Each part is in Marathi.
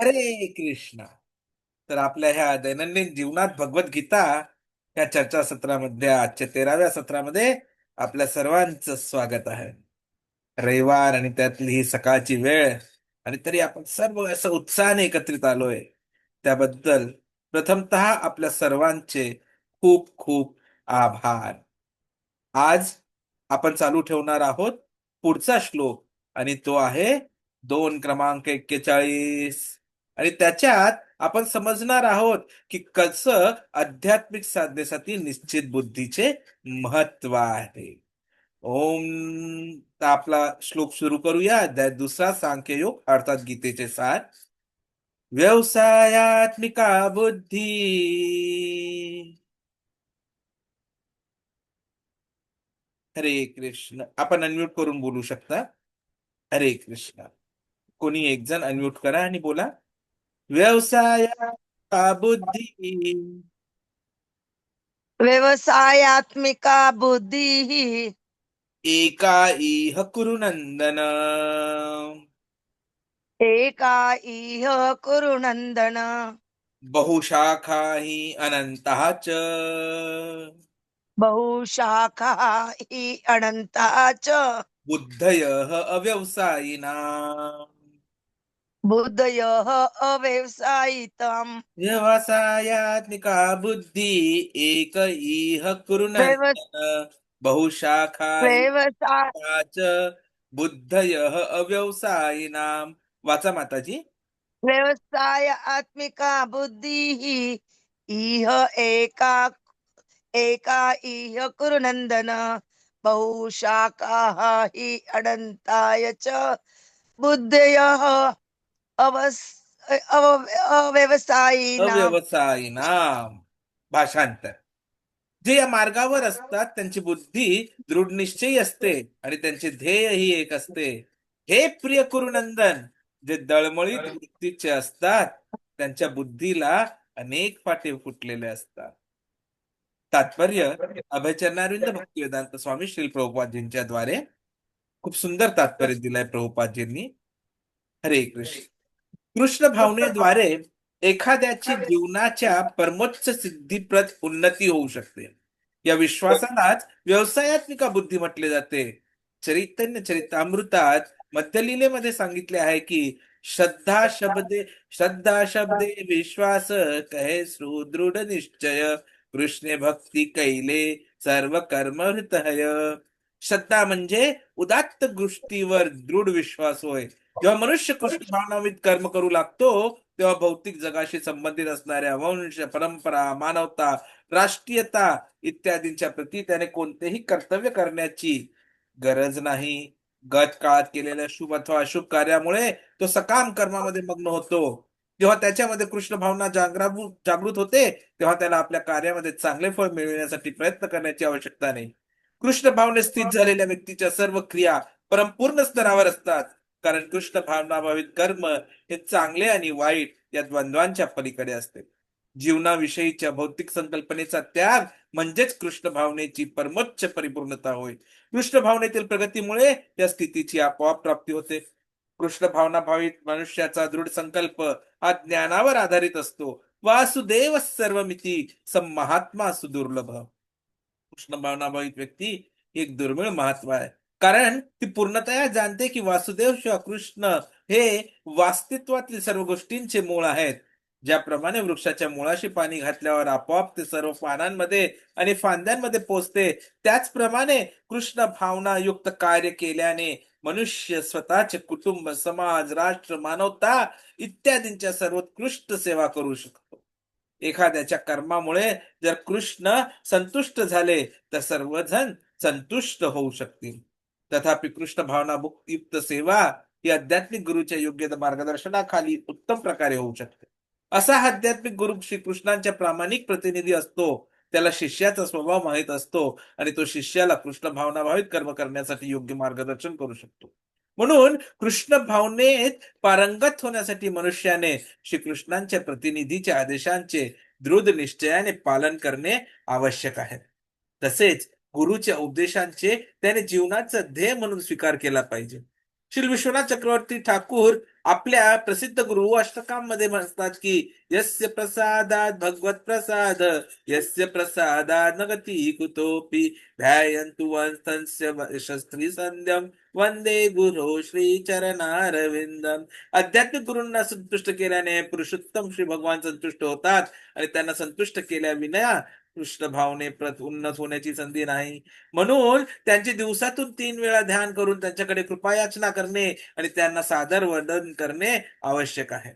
हरे कृष्णा. तर आपल्या ह्या दैनंदिन जीवनात भगवद्गीता या चर्चा सत्रामध्ये आजच्या तेराव्या सत्रामध्ये आपल्या सर्वांचं स्वागत आहे. रविवार आणि त्यातली ही सकाळची वेळ आणि तरी आपण सर्व असं उत्साहाने एकत्रित आलोय. त्याबद्दल प्रथमतः आपल्या सर्वांचे खूप खूप आभार. आज आपण चालू ठेवणार आहोत पुढचा श्लोक आणि तो आहे दोन क्रमांक एक्केचाळीस. आणि त्याच्यात आपण समजणार आहोत की कसं आध्यात्मिक साधनेसाठी निश्चित बुद्धीचे महत्त्व आहे. ओम. आपला श्लोक सुरू करूया. अध्याय दुसरा सांख्ययोग अर्थात गीतेचे सार. व्यवसायात्मिका बुद्धी. हरे कृष्ण. आपण अनम्यूट करून बोलू शकता. हरे कृष्ण. कोणी एक जण अनम्यूट करा आणि बोला. व्यवसायात्मिका बुद्धी. व्यवसायात्मिका बुद्धिः. एका इह कुरु नंदन एका इह कुरु नन्दन बहुशाखा हि अनंतः बहुशाखा हि अनन्ता च। बुद्धयः अव्यवसायिना बुद्धयः अव्यवसायितम् व्यवसायात्मिका बुद्धी एक इह कुरु व्यव- नंदन बहुशाखा व्यवसाय च बुद्धयः अव्यवसायिनां वाचा माताजी। व्यवसायात्मिका बुद्धिः इह एका एका इह कुरु नन्दन बहुशाखाः हि अनन्ताय च बुद्धयः अवस् अव- अव्यवसायिनाम् अव्यवसायिनाम भाषांतर. जे या मार्गावर असतात त्यांची बुद्धी दृढ निश्चयी असते आणि त्यांचे ध्येय ही एक असते. हे प्रिय कुरुनंदन जे दळमळीत वृत्तीचे असतात त्यांच्या बुद्धीला अनेक फाटे फुटलेले असतात. तात्पर्य अभयचरणारविंद भक्तिवेदांत स्वामी श्री प्रभुपादजींच्या द्वारे खूप सुंदर तात्पर्य दिलंय प्रभुपादजींनी. हरे कृष्ण. कृष्ण भावनेद्वारे एखाद्याची जीवनाच्या परमोच्च सिद्धीप्रत उन्नती होऊ शकते. या विश्वासालाच व्यवसायात्मिका बुद्धी म्हटले जाते. चैतन्य चरितामृतात मध्यलीलेमध्ये सांगितले आहे की श्रद्धा शब्दे श्रद्धा शब्दे विश्वास कहे सुदृढ निश्चय कृष्णे भक्ती कैले सर्व कर्म हृतय श्रद्धा म्हणजे उदात्त गोष्टीवर दृढ विश्वास होय. जेव्हा मनुष्य कृष्ण भावनावित कर्म करू लागतो तेव्हा भौतिक जगाशी संबंधित असणाऱ्या वंश परंपरा मानवता राष्ट्रीयता इत्यादींच्या प्रती त्याने कोणतेही कर्तव्य करण्याची गरज नाही. गत काळात केलेल्या शुभ अथवा अशुभ कार्यामुळे तो सकाम कर्मामध्ये मग्न होतो. जेव्हा त्याच्यामध्ये कृष्ण भावना जागृत जागृत होते तेव्हा त्याला आपल्या कार्यामध्ये चांगले फळ मिळविण्यासाठी प्रयत्न करण्याची आवश्यकता नाही. कृष्ण भावने स्थित झालेल्या व्यक्तीच्या सर्व क्रिया परमपूर्ण स्तरावर असतात. कारण कृष्ण भावनाभावित कर्म हे चांगले आणि वाईट या द्वंद्वांच्या पलीकडे असते. जीवनाविषयीच्या भौतिक संकल्पनेचा त्याग म्हणजेच कृष्ण भावनेची परमोच्च परिपूर्णता होय. कृष्ण भावनेतील प्रगतीमुळे या स्थितीची आपोआप प्राप्ती होते. कृष्ण भावना भावित मनुष्याचा दृढ संकल्प हा ज्ञानावर आधारित असतो. वासुदेव सर्वमिती महात्मा सुदुर्लभ. कृष्ण व्यक्ती एक दुर्मिळ महत्त्व आहे. कारण ती पूर्णतया जाणते की वासुदेव शिवा कृष्ण हे वास्तित्वातील सर्व गोष्टींचे मूळ आहेत. ज्याप्रमाणे वृक्षाच्या मुळाशी पाणी घातल्यावर आपोआप ते सर्व पानांमध्ये आणि फांद्यांमध्ये पोचते. त्याचप्रमाणे कृष्ण भावना युक्त कार्य केल्याने मनुष्य स्वतःचे कुटुंब समाज राष्ट्र मानवता इत्यादींच्या सर्वोत्कृष्ट सेवा करू शकतो. एखाद्याच्या कर्मामुळे जर कृष्ण संतुष्ट झाले तर सर्वजण संतुष्ट होऊ शकतील. तथापि कृष्ण भावना युक्त सेवा ही आध्यात्मिक गुरुच्या योग्य मार्गदर्शनाखाली उत्तम प्रकारे होऊ शकते. असा आध्यात्मिक गुरु श्रीकृष्णांच्या प्रामाणिक प्रतिनिधी असतो त्याला शिष्याचा स्वभाव माहीत असतो आणि तो शिष्याला कृष्ण भावना भावित कर्म करण्यासाठी योग्य मार्गदर्शन करू शकतो. म्हणून कृष्ण भावनेत पारंगत होण्यासाठी मनुष्याने श्रीकृष्णांच्या प्रतिनिधीच्या आदेशांचे दृढ निश्चयाने पालन करणे आवश्यक आहे. तसेच गुरुच्या उपदेशांचे त्याने जीवनाचा ध्येय म्हणून स्वीकार केला पाहिजे. श्री विश्वनाथ चक्रवर्ती ठाकूर आपल्या प्रसिद्ध गुरु अष्टकांमध्ये म्हणतात की यस्य प्रसादात भगवत प्रसाद यस्य प्रसादात नगती कुतोपी ध्यायन्तु वंस्तस्य शस्त्री संध्यम वंदे गुरु श्री चरणारविंदम. आध्यात्मिक गुरूंना संतुष्ट केल्याने पुरुषोत्तम श्री भगवान संतुष्ट होतात आणि त्यांना संतुष्ट केल्याविना कृष्ण भावने प्रत उन्नत होण्याची संधी नाही. म्हणून त्यांचे दिवसातून तीन वेळा ध्यान करून त्यांच्याकडे कृपायाचना करणे आणि त्यांना सादर वर्णन करणे आवश्यक आहे.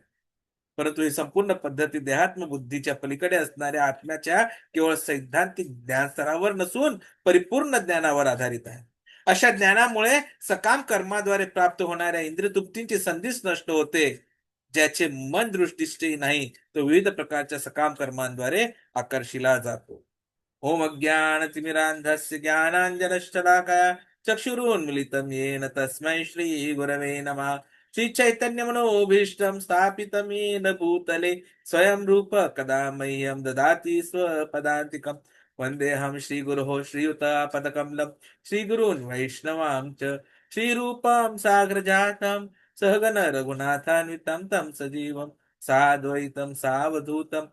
परंतु ही संपूर्ण पद्धती देहात्म बुद्धीच्या पलीकडे असणाऱ्या आत्म्याच्या केवळ सैद्धांतिक ज्ञान स्तरावर नसून परिपूर्ण ज्ञानावर आधारित आहे. अशा ज्ञानामुळे सकाम कर्माद्वारे प्राप्त होणाऱ्या इंद्रियतृप्तींची संधीच नष्ट होते. ज्याचे मन दृष्टिष्ठही नाही तो विविध प्रकारच्या सकाम कर्मांद्वारे आकर्षिला जातो. ओम अज्ञान तिमिरांधस्य ज्ञानांजनश्चलाकया चक्षुरुन्मिलितं येन तस्मै श्री गुरवे नमः. श्री चैतन्य मनोभीष्टम स्थापित येन भूतले स्वयं रूप कदा मह्यं ददाति स्वपदांतिकम वन्देऽहं श्रीगुरोः श्रीयुतापदकमलं श्रीगुरून् वैष्णवां च श्रीरूपं सागरजातं सहगण रघुनाथान्वितं तं सजीवं साद्वैतं सावधूतं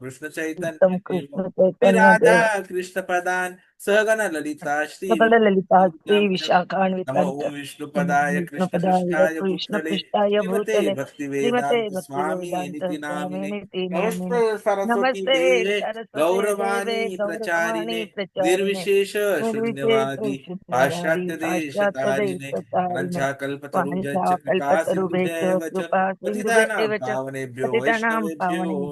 कृष्णचैतन्य उत्तम कृष्ण चैतन्य राधा कृष्ण प्रदान सहगण ललिता श्री ललिता श्री ओम विष्णुपदाय विष्णुपदाय कृष्ण कृष्ण पृष्ठाय पृष्ठाय भूतले भूतले भक्ति श्रीमते वेदांत स्वामी निति नामिने नमस्ते सरस्वती देवे गौरवाणी प्रचारिणे निर्विशेष शून्यवादी पाश्चात्य देश तारिणे च पतितानां पावनेभ्यो वैष्णवेभ्यो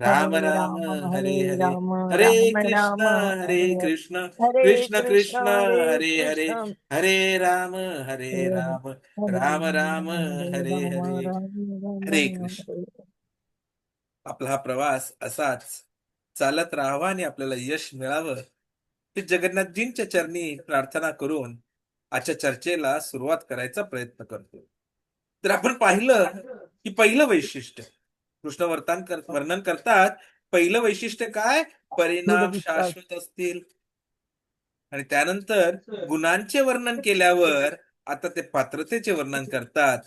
राम राम हरे राम राम हरे हरे हरे। राम हरे राम कृष्ण राम हरे हरे हरे कृष्ण हरे कृष्ण कृष्ण कृष्ण हरे हरे हरे। कृष्ण। हरे राम हरे हरे हरे राम हरे राम राम हरे हरे राम हरे। राम हरे राम। कृष्ण। हरे आपला हा प्रवास असाच चालत राहावा आणि आपल्याला यश मिळावं हे जगन्नाथजींच्या चरणी प्रार्थना करून आजच्या चर्चेला सुरुवात करायचा प्रयत्न करतो तर आपण पाहिलं की पहिलं वैशिष्ट्य कृष्ण वर्तन कर वर्णन करतात. पहिलं वैशिष्ट्य काय? परिणाम. शाश्वत असतील. आणि त्यानंतर गुणांचे वर्णन केल्यावर आता ते पात्रतेचे वर्णन करतात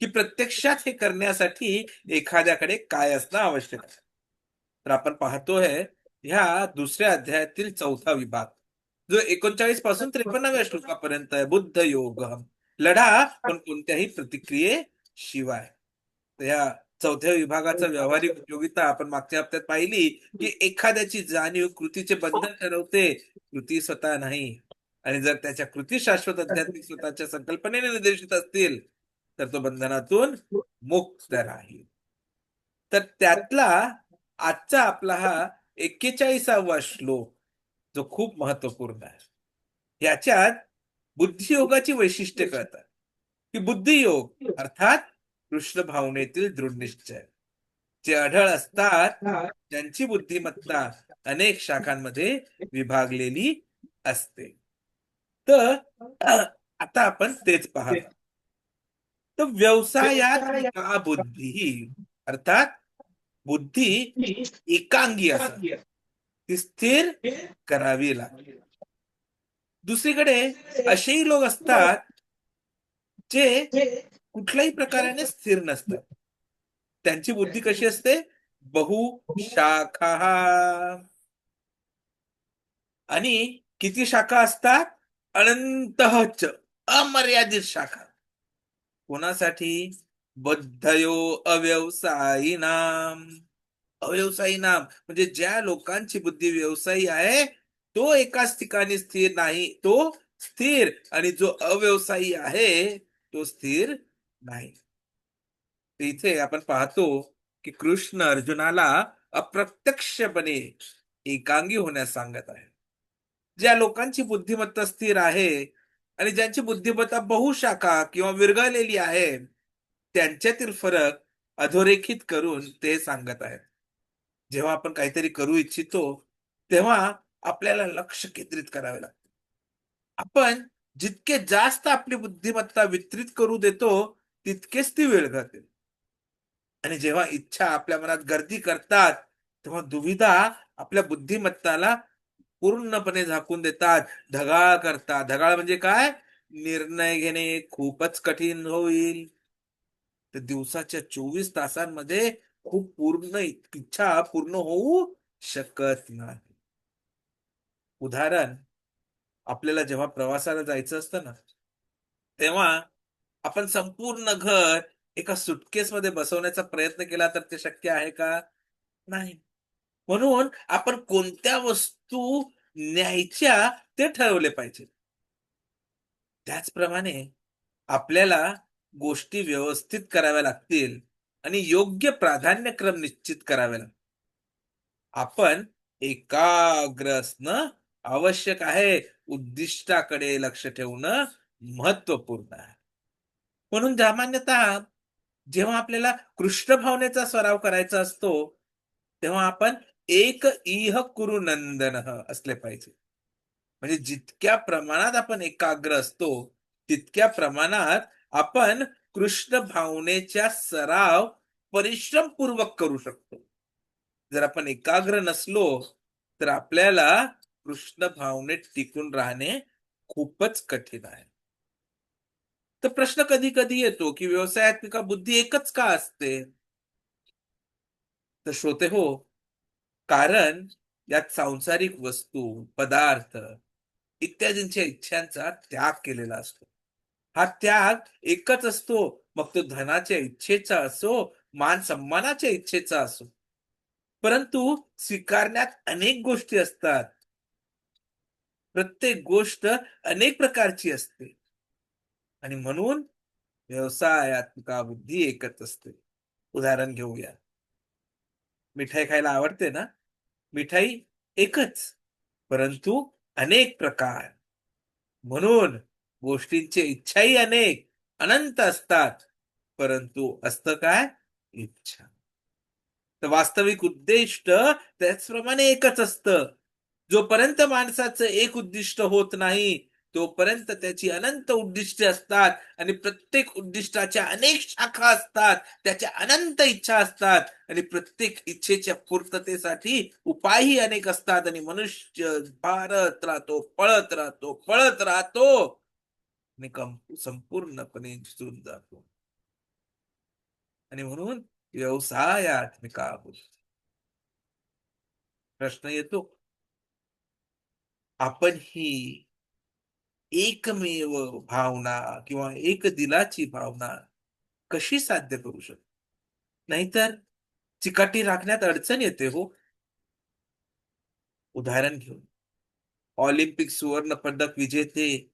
की प्रत्यक्षात हे करण्यासाठी एखाद्याकडे काय असणं आवश्यक आहे. तर आपण पाहतोय ह्या दुसऱ्या अध्यायातील चौथा विभाग. जो एकोणचाळीसपासून त्रेपन्नाव्या श्लोकापर्यंत आहे. बुद्ध योग. लढा पण कोणत्याही प्रतिक्रिये शिवाय या चौथ्या विभागाचा व्यावहारिक उपयोगिता आपण मागच्या हप्त्यात पाहिली की एखाद्याची जाणीव कृतीचे बंधन ठरवते कृती स्वतः नाही. आणि जर त्याच्या कृती शाश्वत आध्यात्मिक स्वतःच्या संकल्पनेने निर्देशित असतील तर तो बंधनातून मुक्त राहील. तर त्यातला आजचा आपला हा एक्केचाळीसावा श्लोक जो खूप महत्त्वपूर्ण आहे. याच्यात बुद्धियोगाची वैशिष्ट्ये कळतात. की बुद्धियोग अर्थात कृष्ण भावनेतील दृढनिश्चय जे आढळ असतात त्यांची बुद्धिमत्ता अनेक शाखांमध्ये विभागलेली असते. तर आता आपण तेच पाहत तर व्यवसायात का बुद्धी अर्थात बुद्धी एकांगी असत ती स्थिर करावी लागते दुसरीकडे असेही लोक असतात जे कुठल्याही प्रकाराने स्थिर नसतात त्यांची बुद्धी कशी असते? बहु शाखा. आणि किती शाखा असतात? अनंत अमर्यादित शाखा. कोणासाठी? बद्धयो अव्यवसायी नाम. अव्यवसायी नाम. म्हणजे ज्या लोकांची बुद्धी व्यवसायी आहे तो एकाच ठिकाणी स्थिर नाही तो स्थिर. आणि जो अव्यवसायी आहे तो स्थिर नाही. इथे आपण पाहतो की कृष्ण अर्जुनाला अप्रत्यक्षपणे एकांगी होण्यास सांगत आहे. ज्या लोकांची बुद्धिमत्ता स्थिर आहे आणि ज्यांची बुद्धिमत्ता बहुशाखा किंवा विरघळलेली आहे त्यांच्यातील फरक अधोरेखित करून ते सांगत आहेत. जेव्हा आपण काहीतरी करू इच्छितो तेव्हा आपल्याला लक्ष केंद्रित करावे लागते. आपण जितके जास्त आपली बुद्धिमत्ता वितरित करू देतो तितकेच ती वेळ जाते. आणि जेव्हा इच्छा आपल्या मनात गर्दी करतात तेव्हा दुविधा आपल्या बुद्धिमत्ताला पूर्णपणे झाकून देतात ढगाळ करतात. ढगाळ म्हणजे काय? निर्णय घेणे खूपच कठीण होईल. तर दिवसाच्या चोवीस तासांमध्ये खूप पूर्ण इच्छा पूर्ण होऊ शकत नाही. उदाहरण आपल्याला जेव्हा प्रवासाला जायचं असतं ना तेव्हा आपण संपूर्ण घर एका सुटकेस मध्ये बसवण्याचा प्रयत्न केला तर ते शक्य आहे का? नाही. म्हणून आपण कोणत्या वस्तू न्यायच्या ते ठरवले पाहिजे. त्याचप्रमाणे आपल्याला गोष्टी व्यवस्थित कराव्या लागतील आणि योग्य प्राधान्यक्रम निश्चित करावे लागतील. आपण एकाग्र असणं आवश्यक आहे उद्दिष्टाकडे लक्ष ठेवणं महत्त्वपूर्ण आहे. म्हणून सामान्यतः जेव्हा आपल्याला कृष्ण भावनेचा सराव करायचा असतो तेव्हा आपण एक इह कुरु नंदन असले पाहिजे. म्हणजे जितक्या प्रमाणात आपण एकाग्र असतो तितक्या प्रमाणात आपण कृष्ण भावनेच्या सराव परिश्रमपूर्वक करू शकतो. जर आपण एकाग्र नसलो तर आपल्याला कृष्ण भावनेत टिकून राहणे खूपच कठीण आहे. तर प्रश्न कधी कधी येतो की व्यवसायात्मिका बुद्धी एकच का असते? तर श्रोते हो कारण यात सांसारिक वस्तू पदार्थ इत्यादींच्या इच्छांचा त्याग केलेला असतो. हा त्याग एकच असतो. मग तो धनाच्या इच्छेचा असो मान सन्मानाच्या इच्छेचा असो. परंतु स्वीकारण्यात अनेक गोष्टी असतात. प्रत्येक गोष्ट अनेक प्रकारची असते. आणि म्हणून व्यवसायात्मिका बुद्धी एकच असते? उदाहरण घेऊया. मिठाई खायला आवडते ना? मिठाई एकच परंतु अनेक प्रकार. म्हणून गोष्टींची इच्छाही अनेक अनंत असतात परंतु असतं काय? इच्छा. तर वास्तविक उद्दिष्ट त्याचप्रमाणे एकच असतं. जोपर्यंत माणसाचं एक उद्दिष्ट होत नाही तोपर्यंत त्याची अनंत उद्दिष्टे असतात आणि प्रत्येक उद्दिष्टाच्या अनेक शाखा असतात. त्याच्या अनंत इच्छा असतात आणि प्रत्येक इच्छेच्या पूर्ततेसाठी उपायही अनेक असतात आणि मनुष्य भारत राहतो पळत राहतो पळत राहतो आणि संपूर्णपणे झिजून जातो. आणि म्हणून व्यवसायात्मिका बुद्धी प्रश्न येतो. आपण ही एकमेव भावना किंवा एक दिलाची भावना कशी साध्य करू शकतो? नाहीतर चिकाटी राखण्यात अडचण येते हो. उदाहरण घेऊन. ऑलिम्पिक सुवर्ण पदक विजेते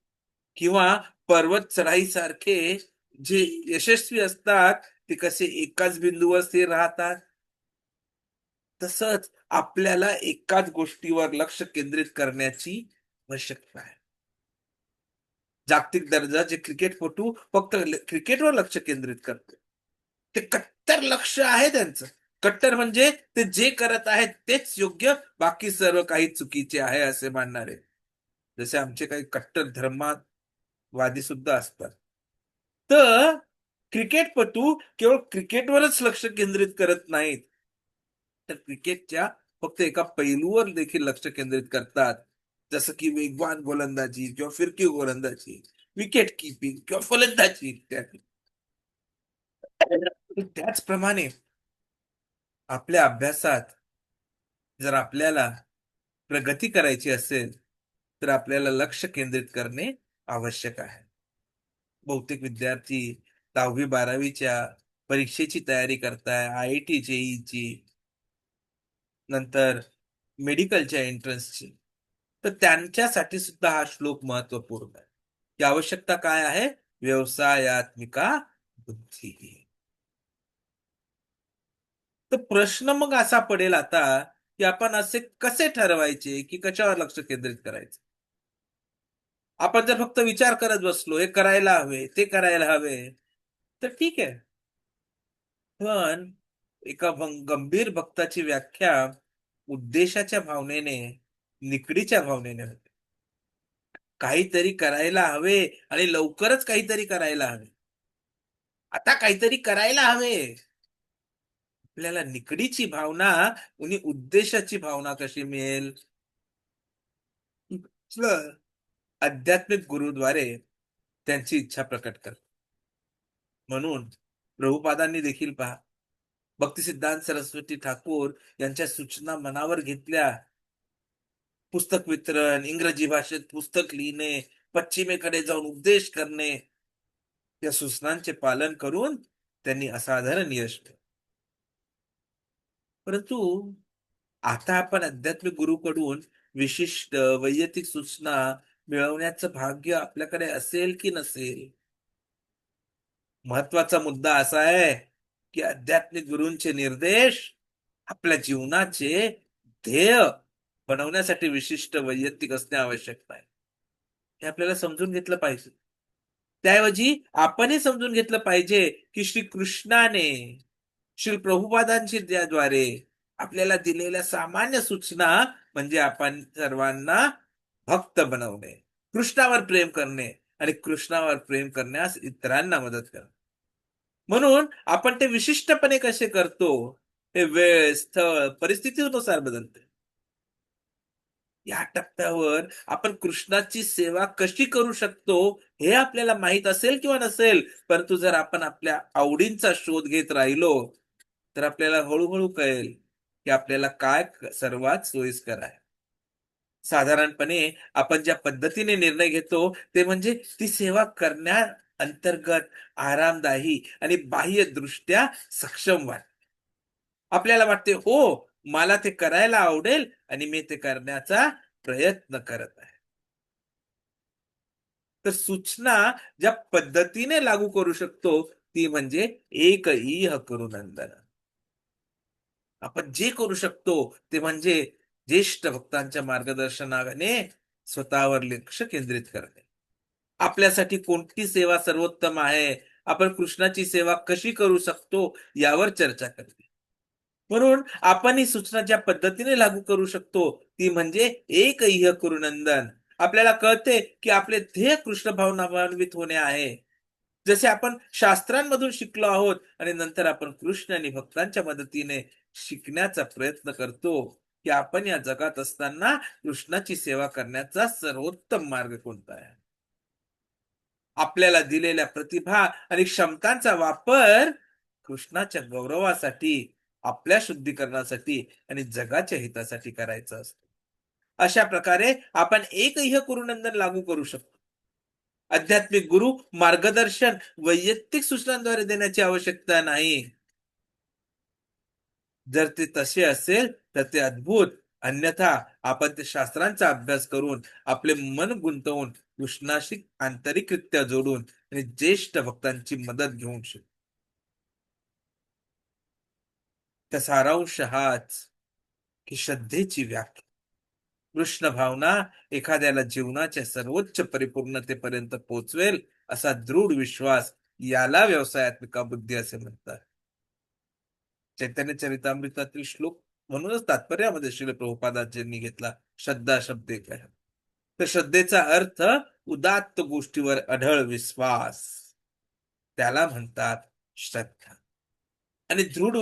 किंवा पर्वत चढाई सारखे जे यशस्वी असतात ते कसे एकाच बिंदूवर स्थिर राहतात? तसंच आपल्याला एकाच गोष्टीवर लक्ष केंद्रित करण्याची आवश्यकता आहे. जागतिक दर्जाचे क्रिकेटपटू फक्त क्रिकेटवर लक्ष केंद्रित करते. ते कट्टर लक्ष आहे त्यांचं. कट्टर म्हणजे ते जे करत आहेत तेच योग्य बाकी सर्व काही चुकीचे आहे असे मानणारे. जसे आमचे काही कट्टर धर्मवादी सुद्धा असतात. तर क्रिकेटपटू केवळ क्रिकेटवरच लक्ष केंद्रित करत नाहीत. तर क्रिकेटच्या फक्त एका पैलूवर देखील लक्ष केंद्रित करतात. जसं की वेगवान गोलंदाजी किंवा फिरकी गोलंदाजी विकेट किपिंग किंवा फलंदाजी इत्यादी. त्याचप्रमाणे आपल्या अभ्यासात जर आपल्याला प्रगती करायची असेल तर आपल्याला लक्ष केंद्रित करणे आवश्यक आहे. बहुतेक विद्यार्थी दहावी बारावीच्या परीक्षेची तयारी करताय आय आय टी जेईची नंतर मेडिकलच्या एंट्रन्सची तर त्यांच्यासाठी सुद्धा हा श्लोक महत्त्वपूर्ण आहे. की आवश्यकता काय आहे? व्यवसायात्मिका बुद्धी तर प्रश्न मग असा पडेल आता की आपण असे कसे ठरवायचे? की कशावर लक्ष केंद्रित करायचं? आपण जर फक्त विचार करत बसलो हे करायला हवे ते करायला हवे तर ठीक आहे. पण एका गंभीर भक्ताची व्याख्या उद्देशाच्या भावनेने निकडीच्या भावनेने होते. काहीतरी करायला हवे आणि लवकरच काहीतरी करायला हवे. आता काहीतरी करायला हवे. आपल्याला निकडीची भावना आणि उद्देशाची भावना कशी मिळेल? आध्यात्मिक गुरुद्वारे त्यांची इच्छा प्रकट कर म्हणून प्रभुपादांनी देखील पहा. भक्तिसिद्धांत सरस्वती ठाकूर यांच्या सूचना मनावर घेतल्या. पुस्तक वितरण इंग्रजी भाषेत पुस्तक लिहिणे पश्चिमेकडे जाऊन उपदेश करणे या सूचनांचे पालन करून त्यांनी असाधारण यश परंतु आता आपण आध्यात्मिक गुरुकडून विशिष्ट वैयक्तिक सूचना मिळवण्याचं भाग्य आपल्याकडे असेल की नसेल? महत्त्वाचा मुद्दा असा आहे की आध्यात्मिक गुरूंचे निर्देश आपल्या जीवनाचे ध्येय बनवण्यासाठी विशिष्ट वैयक्तिक असणे आवश्यक नाही. हे आपल्याला समजून घेतलं पाहिजे. त्याऐवजी आपणही समजून घेतलं पाहिजे की श्री कृष्णाने श्री प्रभुपादांची द्वारे आपल्याला दिलेल्या सामान्य सूचना म्हणजे आपण सर्वांना भक्त बनवणे कृष्णावर प्रेम करणे आणि कृष्णावर प्रेम करण्यास इतरांना मदत करणे. म्हणून आपण ते विशिष्टपणे कसे करतो हे वेळ स्थळ परिस्थितीनुसार बदलते. या टप्प्यावर आपण कृष्णाची सेवा कशी करू शकतो हे आपल्याला माहीत असेल किंवा नसेल? परंतु जर आपण आपल्या आवडींचा शोध घेत राहिलो तर आपल्याला हळूहळू कळेल की आपल्याला काय सर्वात सोयीस्कर आहे. साधारणपणे आपण ज्या पद्धतीने निर्णय घेतो ते म्हणजे ती सेवा करण्या अंतर्गत आरामदायी आणि बाह्य दृष्ट्या सक्षम वाटते आपल्याला वाटते हो मला ते करायला आवडेल आणि मी ते करण्याचा प्रयत्न करत आहे. तर सूचना ज्या पद्धतीने लागू करू शकतो ती म्हणजे एकही इह नंदन आपण जे करू शकतो ते म्हणजे ज्येष्ठ भक्तांच्या मार्गदर्शनाने स्वतःवर लक्ष केंद्रित करणे. आपल्यासाठी कोणती सेवा सर्वोत्तम आहे? आपण कृष्णाची सेवा कशी करू शकतो? यावर चर्चा करते म्हणून आपण ही सूचना ज्या पद्धतीने लागू करू शकतो. ती म्हणजे एक इह नंदन आपल्याला कळते की आपले ध्येय कृष्ण भावनान्वित होणे आहे. जसे आपण शास्त्रांमधून शिकलो आहोत आणि नंतर आपण कृष्ण आणि भक्तांच्या मदतीने शिकण्याचा प्रयत्न करतो की आपण या जगात असताना कृष्णाची सेवा करण्याचा सर्वोत्तम मार्ग कोणता आहे? आपल्याला दिलेल्या प्रतिभा आणि क्षमतांचा वापर कृष्णाच्या गौरवासाठी आपल्या शुद्धीकरणासाठी आणि जगाच्या हितासाठी करायचं असतं. अशा प्रकारे आपण एकही कुरुनंदन लागू करू शकतो. आध्यात्मिक गुरु मार्गदर्शन वैयक्तिक सूचनांद्वारे देण्याची आवश्यकता नाही. जर ते तसे असेल तर ते अद्भुत. अन्यथा आपण ते शास्त्रांचा अभ्यास करून आपले मन गुंतवून कृष्णाशी आंतरिकरित्या जोडून आणि ज्येष्ठ भक्तांची मदत घेऊन शकतो. त्या सारांश हाच की श्रद्धेची व्याख्या. कृष्ण भावना एखाद्याला जीवनाच्या सर्वोच्च परिपूर्णतेपर्यंत पोचवेल असा दृढ विश्वास याला व्यवसायात्मिका बुद्धी असे म्हणतात. चैतन्य चरितामृतातील श्लोक म्हणूनच तात्पर्यामध्ये श्री प्रभुपादाजींनी घेतला श्रद्धा शब्द एक आहे तर श्रद्धेचा अर्थ उदात्त गोष्टीवर अढळ विश्वास. त्याला म्हणतात श्रद्धा. आणि दृढ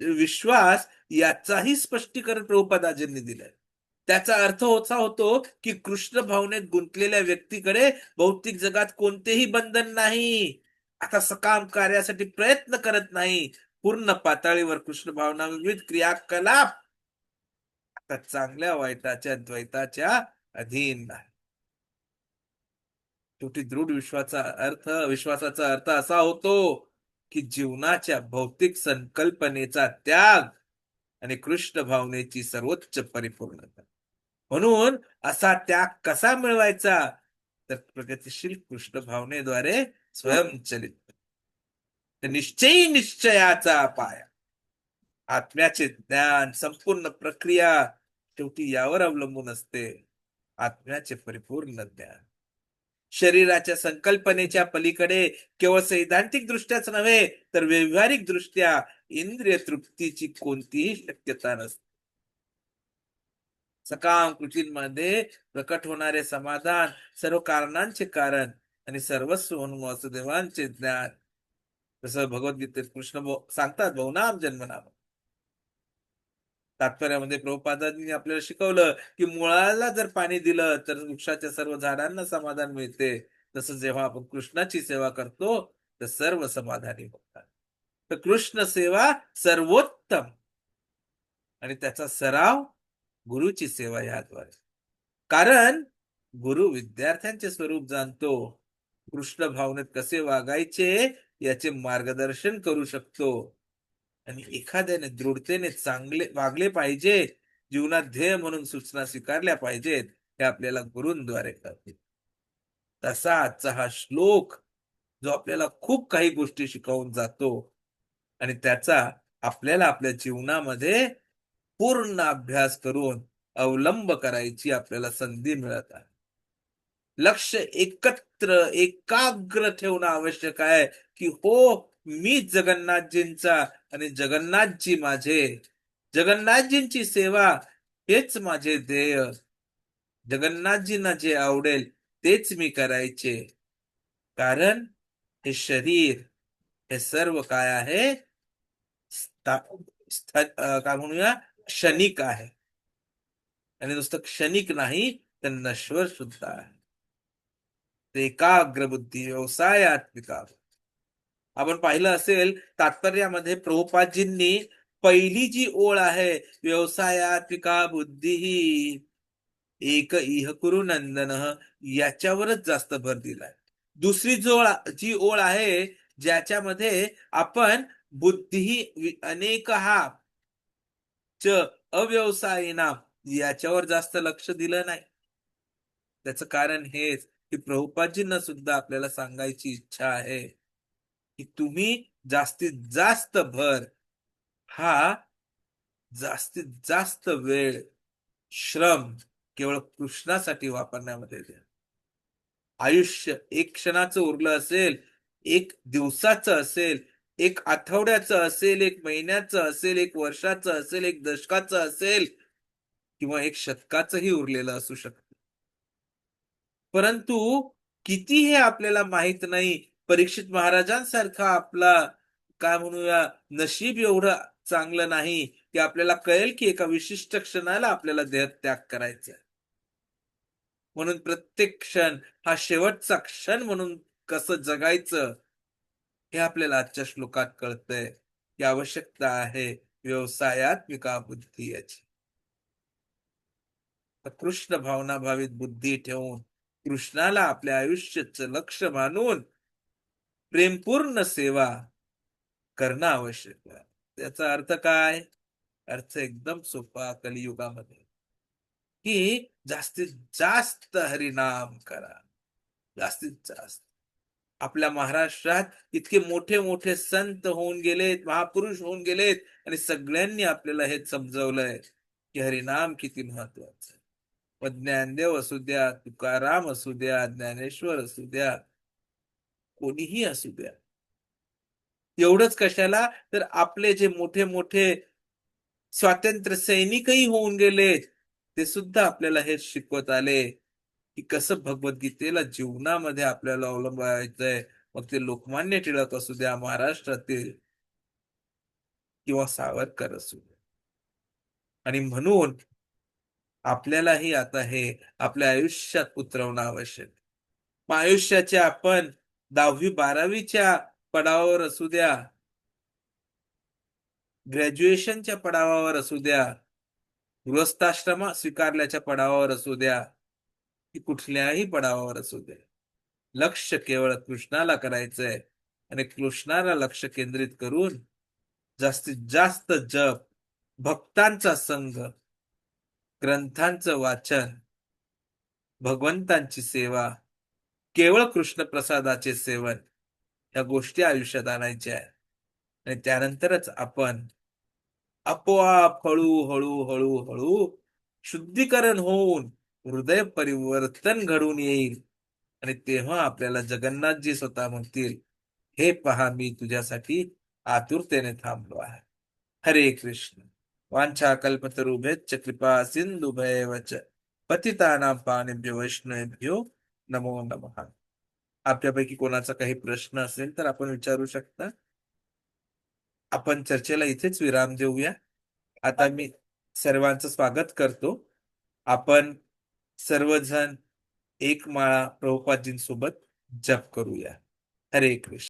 विश्वास याचाही स्पष्टीकरण प्रभुपादाजींनी दिलंय. त्याचा अर्थ असा होतो की कृष्ण भावनेत गुंतलेल्या व्यक्तीकडे भौतिक जगात कोणतेही बंधन नाही. आता सकाम कार्यासाठी प्रयत्न करत नाही. पूर्ण पातळीवर कृष्ण भावना विविध क्रियाकलाप आता चांगल्या वाईटाच्या द्वैताच्या अधीन नाही शेवटी दृढ विश्वाचा अर्थ विश्वासाचा अर्थ असा होतो की जीवनाच्या भौतिक संकल्पनेचा त्याग आणि कृष्ण भावनेची सर्वोच्च परिपूर्णता. म्हणून असा त्याग कसा मिळवायचा? तर प्रगतिशील कृष्ण भावनेद्वारे स्वयंचलित. निश्चयी निश्चयाचा पाया. आत्म्याचे ज्ञान संपूर्ण प्रक्रिया शेवटी यावर अवलंबून असते. आत्म्याचे परिपूर्ण ज्ञान. शरीराच्या संकल्पनेच्या पलीकडे केवळ सैद्धांतिक दृष्ट्याच नव्हे तर व्यावहारिक दृष्ट्या इंद्रिय तृप्तीची कोणतीही शक्यता नसते. सकाम कृतींमध्ये प्रकट होणारे समाधान सर्व कारणांचे कारण आणि सर्वस्व म्हणून वासुदेवांचे ज्ञान. जसं भगवद्गीतेत कृष्ण सांगतात बहुनाम जन्मनाम. तात्पर्यामध्ये प्रभुपादांनी आपल्याला शिकवलं की मुळाला जर पाणी दिलं तर वृक्षाच्या सर्व झाडांना समाधान मिळते. तसं जेव्हा आपण कृष्णाची सेवा करतो तर सर्व समाधानी होतात. तर कृष्ण सेवा सर्वोत्तम. आणि त्याचा सराव गुरुची सेवा याद्वारे. कारण गुरु विद्यार्थ्यांचे स्वरूप जाणतो. कृष्ण भावनेत कसे वागायचे याचे मार्गदर्शन करू शकतो. आणि एखाद्याने दृढतेने चांगले वागले पाहिजे जीवनात ध्येय म्हणून सूचना स्वीकारल्या पाहिजेत हे आपल्याला गुरूंद्वारे कळते. तसा आजचा हा श्लोक जो आपल्याला खूप काही गोष्टी शिकवून जातो आणि त्याचा आपल्याला आपल्या जीवनामध्ये पूर्ण अभ्यास करून अवलंब करायची आपल्याला संधी मिळत आहे. लक्ष एकत्र एकाग्र ठेवणं आवश्यक आहे की हो मी जगन्नाथजींचा आणि जगन्नाथजी माझे जगन्नाथजींची सेवा हेच माझे ध्येय जगन्नाथजींना जे आवडेल तेच मी करायचे. कारण हे शरीर हे सर्व काय आहे? काय म्हणूया? क्षणिक आहे. आणि नुसतं क्षणिक नाही तर नश्वर सुद्धा आहे. ते एकाग्र बुद्धी व्यवसायात्मिका आपण पाहिलं असेल तात्पर्यामध्ये प्रभुपादजींनी पहिली जी ओळ आहे व्यवसायात्मिका बुद्धी ही एक इह कुरु नंदन याच्यावरच जास्त भर दिलाय. दुसरी जोळ जी ओळ आहे ज्याच्यामध्ये आपण बुद्धी अनेक हा च अव्यवसायिना याच्यावर जास्त लक्ष दिलं नाही. त्याचं कारण हेच की प्रभुपादजींना सुद्धा आपल्याला सांगायची इच्छा आहे. की तुम्ही जास्तीत जास्त भर हा जास्तीत जास्त वेळ श्रम केवळ कृष्णासाठी वापरण्यामध्ये द्या. आयुष्य एक क्षणाचं उरलं असेल एक दिवसाचं असेल एक आठवड्याचं असेल एक महिन्याचं असेल एक वर्षाचं असेल एक दशकाचं असेल किंवा एक शतकाचंही उरलेलं असू शकत. परंतु किती हे आपल्याला माहीत नाही परीक्षित महाराजांसारखा आपला काय म्हणूया नशीब एवढं चांगलं नाही की आपल्याला कळेल की एका विशिष्ट क्षणाला आपल्याला देह त्याग करायचा म्हणून प्रत्येक क्षण हा शेवटचा क्षण म्हणून कसं जगायचं हे आपल्याला आजच्या श्लोकात कळतंय. की आवश्यकता आहे व्यवसायात्मिका बुद्धी याची. कृष्ण भावना भावित बुद्धी ठेवून कृष्णाला आपल्या आयुष्याचं लक्ष मानून प्रेमपूर्ण सेवा करणं आवश्यक आहे. त्याचा अर्थ काय? अर्थ एकदम सोपा कलियुगामध्ये. की जास्तीत जास्त हरिनाम करा. जास्तीत जास्त. आपल्या महाराष्ट्रात इतके मोठे मोठे संत होऊन गेलेत महापुरुष होऊन गेलेत आणि सगळ्यांनी आपल्याला हे समजवलंय की हरिनाम किती महत्वाचं मग ज्ञानदेव असू द्या तुकाराम असू द्या ज्ञानेश्वर असू द्या कोणीही असू द्या. एवढंच कशाला? तर आपले जे मोठे मोठे स्वातंत्र्य सैनिकही होऊन गेले. ते सुद्धा आपल्याला हे शिकवत आले की कसं भगवद्गीतेला जीवनामध्ये आपल्याला अवलंबायचंय. मग ते लोकमान्य टिळक असू द्या महाराष्ट्रातील किंवा सावरकर असू द्या. आणि म्हणून आपल्यालाही आता हे आपल्या आयुष्यात उतरवणं आवश्यक मग आयुष्याचे आपण दहावी बारावीच्या पडावावर असू द्या ग्रॅज्युएशनच्या पडावावर असू द्या गृहस्थाश्रम स्वीकारल्याच्या पडावावर असू द्या की कुठल्याही पडावावर असू द्या. लक्ष केवळ कृष्णाला करायचंय आणि कृष्णाला लक्ष केंद्रित करून जास्तीत जास्त जप भक्तांचा संघ ग्रंथांचं वाचन भगवंतांची सेवा केवळ कृष्ण प्रसादाचे सेवन या गोष्टी आयुष्यात आणायच्या आहेत. आणि त्यानंतरच आपण आपोआप हळू हळू हळू हळू शुद्धीकरण होऊन हृदय परिवर्तन घडून येईल. आणि तेव्हा आपल्याला जगन्नाथजी स्वतः म्हणतील हे पहा मी तुझ्यासाठी आतुरतेने थांबलो आहे. हरे कृष्ण. वांछा कल्पतरुभ्यश्च कृपा सिंधुभैव च। पतितानां पाणिभ्यो वैष्णवेभ्यो नमो नमः. आपल्यापैकी कोणाचा काही प्रश्न असेल तर आपण विचारू शकता. आपण चर्चेला इथेच विराम देऊया. आता मी सर्वांचं स्वागत करतो. आपण सर्वजण एक माळा प्रभुपादजींसोबत जप करूया. हरे कृष्ण.